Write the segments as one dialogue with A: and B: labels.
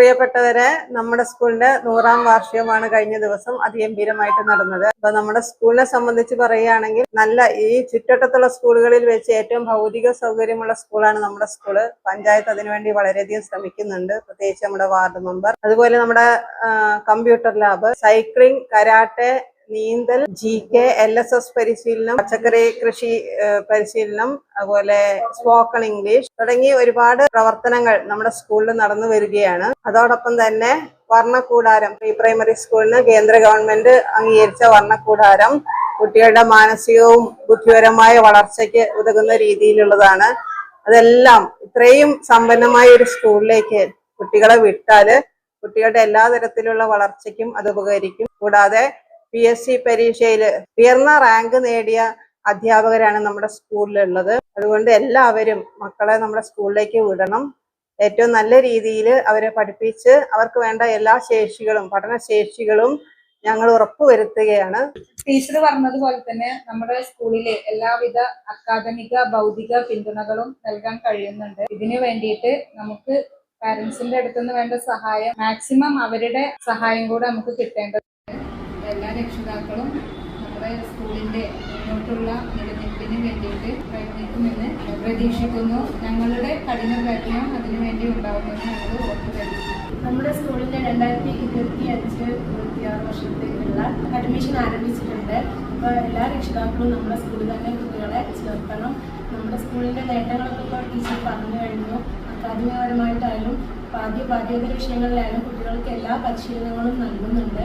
A: പ്രിയപ്പെട്ടവരെ നമ്മുടെ സ്കൂളിന്റെ നൂറാം വാർഷികമാണ് കഴിഞ്ഞ ദിവസം അതിഗംഭീരമായിട്ട് നടന്നത്. അപ്പൊ നമ്മുടെ സ്കൂളിനെ സംബന്ധിച്ച് പറയുകയാണെങ്കിൽ നല്ല ഈ ചുറ്റട്ടത്തുള്ള സ്കൂളുകളിൽ വെച്ച് ഏറ്റവും ഭൗതിക സൗകര്യമുള്ള സ്കൂളാണ് നമ്മുടെ സ്കൂൾ. പഞ്ചായത്ത് അതിനുവേണ്ടി വളരെയധികം ശ്രമിക്കുന്നുണ്ട്. പ്രത്യേകിച്ച് നമ്മുടെ വാർഡ് മെമ്പർ. അതുപോലെ നമ്മുടെ കമ്പ്യൂട്ടർ ലാബ്. സൈക്ലിംഗ് കരാട്ടെ നീന്തൽ G K L S S പരിശീലനം പച്ചക്കറി കൃഷി പരിശീലനം അതുപോലെ സ്പോക്കൺ ഇംഗ്ലീഷ് തുടങ്ങി ഒരുപാട് പ്രവർത്തനങ്ങൾ നമ്മുടെ സ്കൂളിൽ നടന്നു വരികയാണ്. അതോടൊപ്പം തന്നെ വർണക്കൂടാരം പ്രീ പ്രൈമറി സ്കൂളിന് കേന്ദ്ര ഗവൺമെന്റ് അംഗീകരിച്ച വർണക്കൂടാരം കുട്ടികളുടെ മാനസികവും ബുദ്ധിപരമായ വളർച്ചയ്ക്ക് ഉതകുന്ന രീതിയിലുള്ളതാണ്. അതെല്ലാം ഇത്രയും സമ്പന്നമായ ഒരു സ്കൂളിലേക്ക് കുട്ടികളെ വിട്ടാൽ കുട്ടികളുടെ എല്ലാ തരത്തിലുള്ള വളർച്ചയ്ക്കും അത് ഉപകരിക്കും. കൂടാതെ പി എസ് സി പരീക്ഷയിൽ ഉയർന്ന റാങ്ക് നേടിയ അധ്യാപകരാണ് നമ്മുടെ സ്കൂളിലുള്ളത്. അതുകൊണ്ട് എല്ലാവരും മക്കളെ നമ്മുടെ സ്കൂളിലേക്ക് വിടണം. ഏറ്റവും നല്ല രീതിയിൽ അവരെ പഠിപ്പിച്ച് അവർക്ക് വേണ്ട എല്ലാ ശേഷികളും പഠനശേഷികളും ഞങ്ങൾ ഉറപ്പുവരുത്തുകയാണ്.
B: ടീച്ചർ പറഞ്ഞതുപോലെ തന്നെ നമ്മുടെ സ്കൂളിലെ എല്ലാവിധ അക്കാദമിക ഭൗതിക പിന്തുണകളും നൽകാൻ കഴിയുന്നുണ്ട്. ഇതിനു വേണ്ടിയിട്ട് നമുക്ക് പാരന്റ്സിന്റെ അടുത്തുനിന്ന് വേണ്ട സഹായം മാക്സിമം അവരുടെ സഹായം കൂടെ നമുക്ക് കിട്ടേണ്ടതുണ്ട്. എല്ലാ രക്ഷിതാക്കളും നമ്മുടെ സ്കൂളിന്റെ മുന്നോട്ടുള്ള നിലനിൽപ്പിന് വേണ്ടിയിട്ട് പ്രയത്നിക്കുമെന്ന് പ്രതീക്ഷിക്കുന്നു. ഞങ്ങളുടെ കഠിന പ്രയത്നം അതിനുവേണ്ടി ഉണ്ടാകുമെന്ന് ഞങ്ങൾ ഉറപ്പുതരുന്നു
C: നമ്മുടെ സ്കൂളിന്റെ രണ്ടായിരത്തി ഇരുപത്തി അഞ്ച് ഇരുപത്തി ആറ് വർഷത്തേക്കുള്ള അഡ്മിഷൻ ആരംഭിച്ചിട്ടുണ്ട്. അപ്പോൾ എല്ലാ രക്ഷിതാക്കളും നമ്മുടെ സ്കൂളിൽ തന്നെ കുട്ടികളെ ചേർക്കണം. നമ്മുടെ സ്കൂളിന്റെ നേട്ടങ്ങളൊക്കെ ഇപ്പോൾ ടീച്ചർ പറഞ്ഞു കഴിഞ്ഞു. അക്കാദമികപരമായിട്ടായാലും പാഠ്യ പാഠ്യേതര വിഷയങ്ങളിലായാലും കുട്ടികൾക്ക് എല്ലാ പരിശീലനങ്ങളും നൽകുന്നുണ്ട്.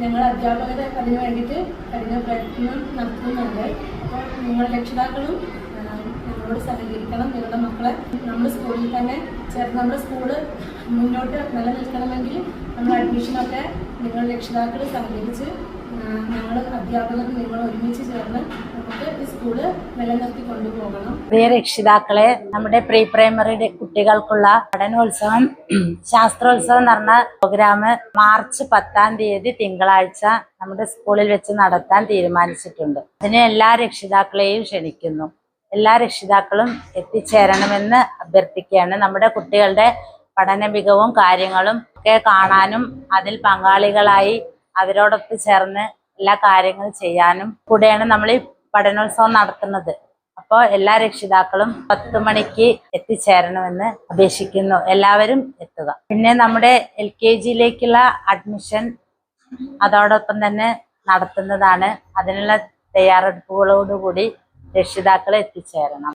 C: ഞങ്ങൾ അധ്യാപകരെ അതിന് വേണ്ടിയിട്ട് കഠിന പ്രയത്നം നടത്തുന്നുണ്ട്. അപ്പോൾ നിങ്ങളുടെ രക്ഷിതാക്കളും ഞങ്ങളോട് സഹകരിക്കണം. നിങ്ങളുടെ മക്കളെ നമ്മുടെ സ്കൂളിൽ തന്നെ ചേർത്ത് നമ്മുടെ സ്കൂൾ മുന്നോട്ട് നിലനിൽക്കണമെങ്കിൽ നമ്മൾ അഡ്മിഷനൊക്കെ നിങ്ങളുടെ രക്ഷിതാക്കൾ സഹകരിച്ച്
D: പ്രിയ രക്ഷിതാക്കളെ നമ്മുടെ പ്രീ പ്രൈമറി കുട്ടികൾക്കുള്ള പഠനോത്സവം ശാസ്ത്രോത്സവം എന്ന് പറഞ്ഞ പ്രോഗ്രാം മാർച്ച് പത്താം തീയതി തിങ്കളാഴ്ച നമ്മുടെ സ്കൂളിൽ വെച്ച് നടത്താൻ തീരുമാനിച്ചിട്ടുണ്ട്. അതിന് എല്ലാ രക്ഷിതാക്കളെയും ക്ഷണിക്കുന്നു. എല്ലാ രക്ഷിതാക്കളും എത്തിച്ചേരണമെന്ന് അഭ്യർത്ഥിക്കുകയാണ്. നമ്മുടെ കുട്ടികളുടെ പഠന മികവും കാര്യങ്ങളും ഒക്കെ കാണാനും അതിൽ പങ്കാളികളായി അവരോടൊത്ത് ചേർന്ന് എല്ലാ കാര്യങ്ങളും ചെയ്യാനും കൂടെയാണ് നമ്മൾ ഈ പഠനോത്സവം നടത്തുന്നത്. അപ്പോൾ എല്ലാ രക്ഷിതാക്കളും പത്ത് മണിക്ക് എത്തിച്ചേരണമെന്ന് അപേക്ഷിക്കുന്നു. എല്ലാവരും എത്തുക. പിന്നെ നമ്മുടെ എൽ കെ ജിയിലേക്കുള്ള അഡ്മിഷൻ അതോടൊപ്പം തന്നെ നടത്തുന്നതാണ്. അതിനുള്ള തയ്യാറെടുപ്പുകളോടുകൂടി രക്ഷിതാക്കൾ എത്തിച്ചേരണം.